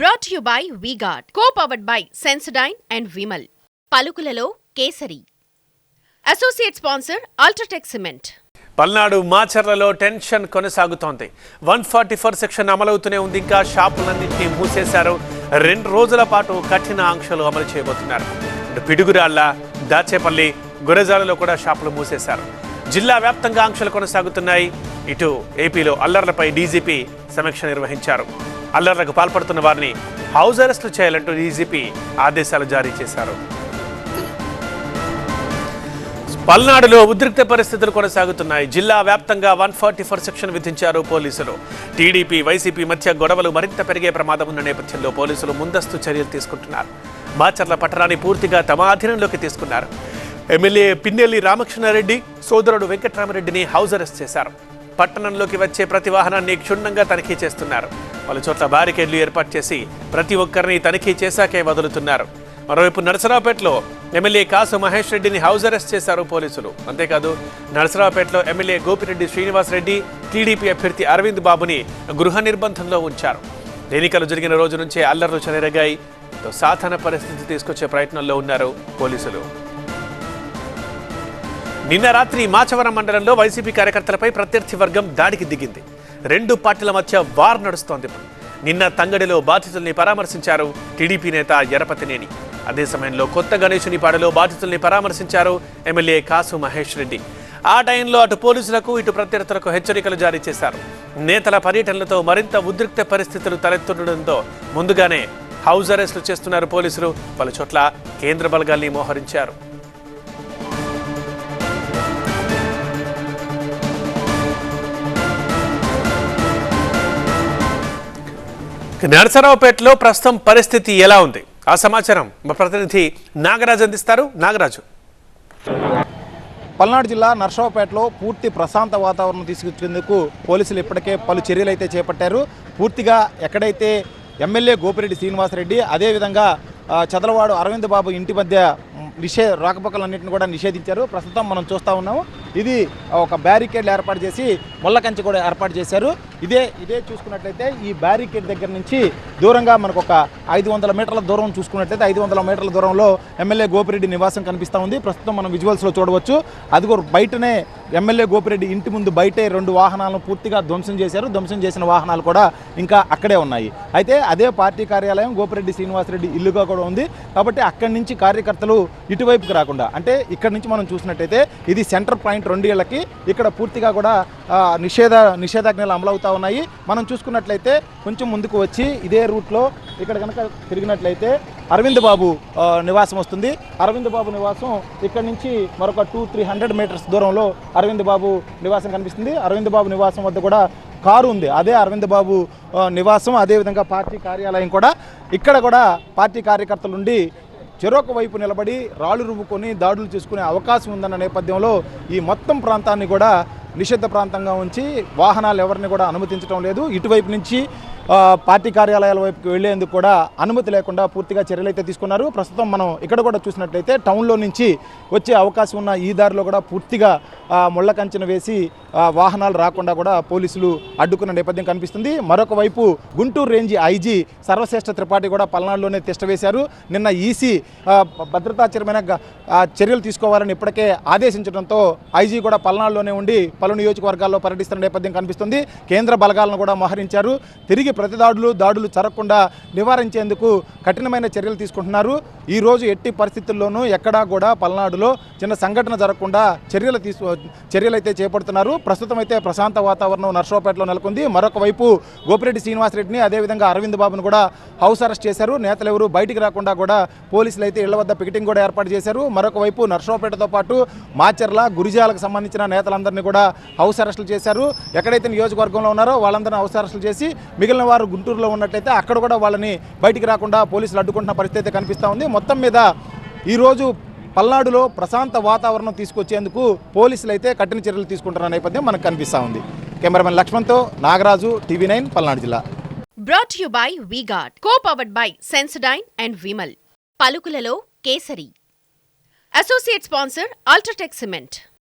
Brought you by V Guard co powered by Sensodyne and Vimal పలుకులలో kesari. Associate sponsor UltraTech cement Palnadu మాచర్లలో tension కొనసాగుతోంది. One forty four section అమలవుతూనే ఉంది. ఇంకా షాపులన్నింటినీ మూసేశారు. రెండు రోజుల పాటు కఠిన ఆంక్షలు అమలు చేయబోతున్నారు. పిడుగురాళ్ళ పిడుగురాళ్ళ దాచేపల్లి గురజాలలో కూడా షాపులు మూసేశారు. జిల్లా వ్యాప్తంగా ఆంక్షలు కొనసాగుతున్నాయి. ఇటు ఏపీలో అల్లర్లపై డీజీపీ సమీక్ష నిర్వహించారు. అల్లర్లకు పాల్పడుతున్న వారిని హౌస్ అరెస్టులు చేయాలంటూ డీజీపీ ఆదేశాలు జారీ చేశారు. పల్నాడులో ఉద్రిక్త పరిస్థితులు కొనసాగుతున్నాయి. జిల్లా వ్యాప్తంగా వన్ ఫార్టీ ఫోర్ సెక్షన్ విధించారు పోలీసులు. టీడీపీ వైసీపీ మధ్య గొడవలు మరింత పెరిగే ప్రమాదం ఉన్న నేపథ్యంలో పోలీసులు ముందస్తు చర్యలు తీసుకుంటున్నారు. మాచర్ల పట్టణాన్ని పూర్తిగా తమ ఆధీనంలోకి తీసుకున్నారు. ఎమ్మెల్యే పిన్నెల్లి రామకృష్ణారెడ్డి సోదరుడు వెంకటరామరెడ్డిని హౌస్ అరెస్ట్ చేశారు. పట్టణంలోకి వచ్చే ప్రతి వాహనాన్ని క్షుణ్ణంగా తనిఖీ చేస్తున్నారు. పలు చోట్ల బారికేడ్లు ఏర్పాటు చేసి ప్రతి ఒక్కరిని తనిఖీ చేశాకే వదులుతున్నారు. మరోవైపు నరసరావుపేటలో ఎమ్మెల్యే కాసు మహేష్ రెడ్డిని హౌస్ అరెస్ట్ చేశారు పోలీసులు. అంతేకాదు నరసరావుపేటలో ఎమ్మెల్యే గోపిరెడ్డి శ్రీనివాస్ రెడ్డి టీడీపీ అభ్యర్థి అరవింద్ బాబుని గృహ నిర్బంధంలో ఉంచారు. ఎన్నికలు జరిగిన రోజు నుంచే అల్లర్లు చెలరగాయి. సాధారణ పరిస్థితి తీసుకొచ్చే ప్రయత్నంలో ఉన్నారు పోలీసులు. నిన్న రాత్రి మాచవరం మండలంలో వైసీపీ కార్యకర్తలపై ప్రత్యర్థి వర్గం దాడికి దిగింది. రెండు పార్టీల మధ్య వార్ నడుస్తోంది. నిన్న తంగడిలో బాధితుల్ని పరామర్శించారు టీడీపీ నేత ఎరపతినేని అదే సమయంలో కొత్త గణేశునిపాడులో బాధితుల్ని పరామర్శించారు ఎమ్మెల్యే కాసు మహేష్ రెడ్డి. ఆ టైంలో అటు పోలీసులకు ఇటు ప్రత్యర్థులకు హెచ్చరికలు జారీ చేశారు. నేతల పర్యటనలతో మరింత ఉద్రిక్త పరిస్థితులు తలెత్తుండడంతో ముందుగానే హౌస్ అరెస్టులు చేస్తున్నారు పోలీసులు. పలు చోట్ల కేంద్ర బలగాల్ని మోహరించారు. నరసరావుపేటలో ప్రస్తుతం పరిస్థితి ఎలా ఉంది? ఆ సమాచారం మా ప్రతినిధి నాగరాజు అందిస్తారు. నాగరాజు. పల్నాడు జిల్లా నర్సరావుపేటలో పూర్తి ప్రశాంత వాతావరణం తీసుకొచ్చేందుకు పోలీసులు ఇప్పటికే పలు చర్యలు అయితే చేపట్టారు. పూర్తిగా ఎక్కడైతే ఎమ్మెల్యే గోపిరెడ్డి శ్రీనివాసరెడ్డి అదేవిధంగా చదలవాడు అరవింద్ బాబు ఇంటి మధ్య నిషే రాకపోకలన్నింటిని కూడా నిషేధించారు. ప్రస్తుతం మనం చూస్తూ ఉన్నాము. ఇది ఒక బ్యారికేడ్లు ఏర్పాటు చేసి ముళ్ళ కంచె కూడా ఏర్పాటు చేశారు. ఇదే ఇదే చూసుకున్నట్లయితే ఈ బ్యారికేడ్ దగ్గర నుంచి దూరంగా మనకు ఒక ఐదు వందల మీటర్ల దూరం చూసుకున్నట్లయితే ఐదు వందల మీటర్ల దూరంలో ఎమ్మెల్యే గోపిరెడ్డి నివాసం కనిపిస్తూ ఉంది. ప్రస్తుతం మనం విజువల్స్లో చూడవచ్చు. అదిగో బయటనే ఎమ్మెల్యే గోపిరెడ్డి ఇంటి ముందు బయటే రెండు వాహనాలను పూర్తిగా ధ్వంసం చేశారు. ధ్వంసం చేసిన వాహనాలు కూడా ఇంకా అక్కడే ఉన్నాయి. అయితే అదే పార్టీ కార్యాలయం గోపిరెడ్డి శ్రీనివాసరెడ్డి ఇల్లుగా కూడా ఉంది. కాబట్టి అక్కడి నుంచి కార్యకర్తలు ఇటువైపుకి రాకుండా. అంటే ఇక్కడ నుంచి మనం చూసినట్టయితే ఇది సెంటర్ పాయింట్ రెండు ఏళ్ళకి ఇక్కడ పూర్తిగా కూడా నిషేధ నిషేధాజ్ఞలు అమలవుతూ ఉన్నాయి. మనం చూసుకున్నట్లయితే కొంచెం ముందుకు వచ్చి ఇదే రూట్లో ఇక్కడ కనుక తిరిగినట్లయితే అరవింద్ బాబు నివాసం వస్తుంది. అరవింద్ బాబు నివాసం ఇక్కడ నుంచి మరొక టూ త్రీ హండ్రెడ్ మీటర్స్ దూరంలో అరవింద్ బాబు నివాసం కనిపిస్తుంది. అరవింద్ బాబు నివాసం వద్ద కూడా కారు ఉంది. అదే అరవింద్ బాబు నివాసం. అదేవిధంగా పార్టీ కార్యాలయం కూడా. ఇక్కడ కూడా పార్టీ కార్యకర్తలు ఉండి చెరొక వైపు నిలబడి రాళ్ళు రువ్వుకొని దాడులు చేసుకునే అవకాశం ఉందన్న నేపథ్యంలో ఈ మొత్తం ప్రాంతాన్ని కూడా నిషిద్ధ ప్రాంతంగా ఉంచి వాహనాలు ఎవరిని కూడా అనుమతించడం లేదు. ఇటువైపు నుంచి పార్టీ కార్యాలయాల వైపుకి వెళ్ళేందుకు కూడా అనుమతి లేకుండా పూర్తిగా చర్యలు అయితే తీసుకున్నారు. ప్రస్తుతం మనం ఇక్కడ కూడా చూసినట్లయితే టౌన్లో నుంచి వచ్చే అవకాశం ఉన్న ఈ దారిలో కూడా పూర్తిగా ముళ్ళ కంచెన వేసి వాహనాలు రాకుండా కూడా పోలీసులు అడ్డుకున్న నేపథ్యం కనిపిస్తుంది. మరొక వైపు గుంటూరు రేంజ్ ఐజీ సర్వశ్రేష్ఠ త్రిపాఠి కూడా పల్నాడులోనే తిష్టవేశారు నిన్న ఈసీ భద్రతాచరమైన చర్యలు తీసుకోవాలని ఇప్పటికే ఆదేశించడంతో ఐజీ కూడా పల్నాడులోనే ఉండి పలు నియోజకవర్గాల్లో పర్యటిస్తున్న నేపథ్యం కనిపిస్తుంది. కేంద్ర బలగాలను కూడా మోహరించారు. తిరిగి ప్రతి దాడులు దాడులు జరగకుండా నివారించేందుకు కఠినమైన చర్యలు తీసుకుంటున్నారు. ఈ రోజు ఎట్టి పరిస్థితుల్లోనూ ఎక్కడా కూడా పల్నాడులో చిన్న సంఘటన జరగకుండా చర్యలు తీసు చర్యలు అయితే చేపడుతున్నారు. ప్రస్తుతం అయితే ప్రశాంత వాతావరణం నర్సరావుపేటలో నెలకొంది. మరొక వైపు గోపిరెడ్డి శ్రీనివాసరెడ్డిని అదేవిధంగా అరవింద్ బాబును కూడా హౌస్ అరెస్ట్ చేశారు. నేతలు ఎవరు బయటికి రాకుండా కూడా పోలీసులు అయితే ఇళ్ళ వద్ద పికెటింగ్ కూడా ఏర్పాటు చేశారు. మరొక వైపు నర్సరావుపేటతో పాటు మాచర్ల గురిజాలకు సంబంధించిన నేతలందరినీ కూడా హౌస్ అరెస్టులు చేశారు. ఎక్కడైతే నియోజకవర్గంలో ఉన్నారో వాళ్ళందరినీ హౌస్ అరెస్టులు చేసి మిగిలిన వారు గుంటూరులో ఉన్నట్లయితే అక్కడ కూడా వాళ్ళని బయటికి రాకుండా పోలీసులు అడ్డుకుంటున్న పరిస్థితి అయితే కనిపిస్తూ ఉంది. మొత్తం మీద ఈరోజు పల్నాడులో ప్రశాంత వాతావరణం తీసుకొచ్చేందుకు పోలీసులు అయితే కఠిన చర్యలు తీసుకుంటున్న నేపథ్యం మనకు కనిపిస్తూ ఉంది. కెమెరామెన్ లక్ష్మణ్తో నాగరాజు టీవీ నైన్ పల్నాడు జిల్లా. Brought you by V-Guard co powered by Sensodyne and Vimal పలుకులలో Kesari. Associate sponsor UltraTech cement